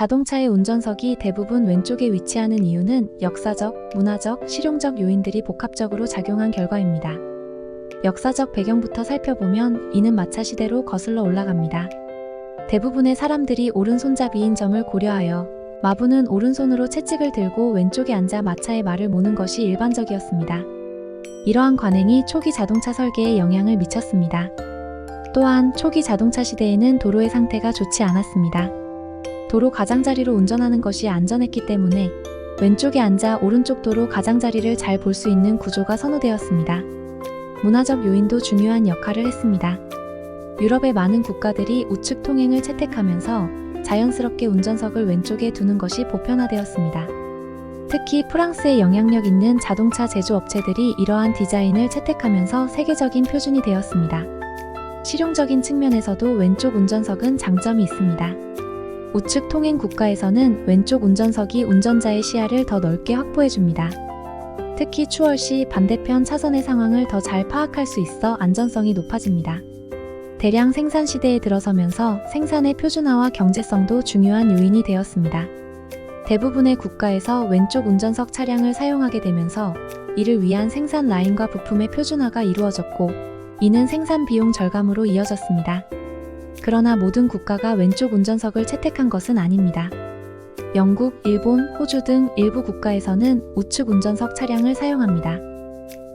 자동차의 운전석이 대부분 왼쪽에 위치하는 이유는 역사적, 문화적, 실용적 요인들이 복합적으로 작용한 결과입니다. 역사적 배경부터 살펴보면 이는 마차 시대로 거슬러 올라갑니다. 대부분의 사람들이 오른손잡이인 점을 고려하여 마부는 오른손으로 채찍을 들고 왼쪽에 앉아 마차의 말을 모는 것이 일반적이었습니다. 이러한 관행이 초기 자동차 설계에 영향을 미쳤습니다. 또한 초기 자동차 시대에는 도로의 상태가 좋지 않았습니다. 도로 가장자리로 운전하는 것이 안전했기 때문에 왼쪽에 앉아 오른쪽 도로 가장자리를 잘 볼 수 있는 구조가 선호되었습니다. 문화적 요인도 중요한 역할을 했습니다. 유럽의 많은 국가들이 우측 통행을 채택하면서 자연스럽게 운전석을 왼쪽에 두는 것이 보편화되었습니다. 특히 프랑스의 영향력 있는 자동차 제조업체들이 이러한 디자인을 채택하면서 세계적인 표준이 되었습니다. 실용적인 측면에서도 왼쪽 운전석은 장점이 있습니다. 우측 통행 국가에서는 왼쪽 운전석이 운전자의 시야를 더 넓게 확보해줍니다. 특히 추월 시 반대편 차선의 상황을 더 잘 파악할 수 있어 안전성이 높아집니다. 대량 생산 시대에 들어서면서 생산의 표준화와 경제성도 중요한 요인이 되었습니다. 대부분의 국가에서 왼쪽 운전석 차량을 사용하게 되면서 이를 위한 생산 라인과 부품의 표준화가 이루어졌고 이는 생산 비용 절감으로 이어졌습니다. 그러나 모든 국가가 왼쪽 운전석을 채택한 것은 아닙니다. 영국, 일본, 호주 등 일부 국가에서는 우측 운전석 차량을 사용합니다.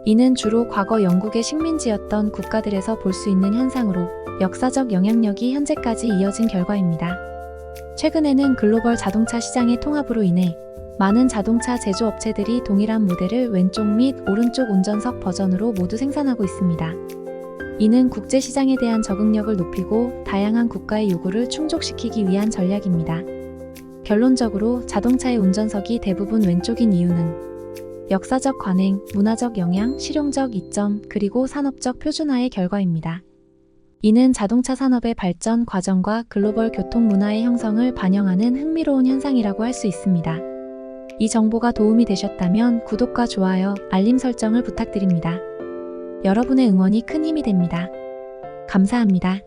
이는 주로 과거 영국의 식민지였던 국가들에서 볼 수 있는 현상으로 역사적 영향력이 현재까지 이어진 결과입니다. 최근에는 글로벌 자동차 시장의 통합으로 인해 많은 자동차 제조업체들이 동일한 모델을 왼쪽 및 오른쪽 운전석 버전으로 모두 생산하고 있습니다. 이는 국제 시장에 대한 적응력을 높이고 다양한 국가의 요구를 충족시키기 위한 전략입니다. 결론적으로 자동차의 운전석이 대부분 왼쪽인 이유는 역사적 관행, 문화적 영향, 실용적 이점, 그리고 산업적 표준화의 결과입니다. 이는 자동차 산업의 발전 과정과 글로벌 교통 문화의 형성을 반영하는 흥미로운 현상이라고 할 수 있습니다. 이 정보가 도움이 되셨다면 구독과 좋아요, 알림 설정을 부탁드립니다. 여러분의 응원이 큰 힘이 됩니다. 감사합니다.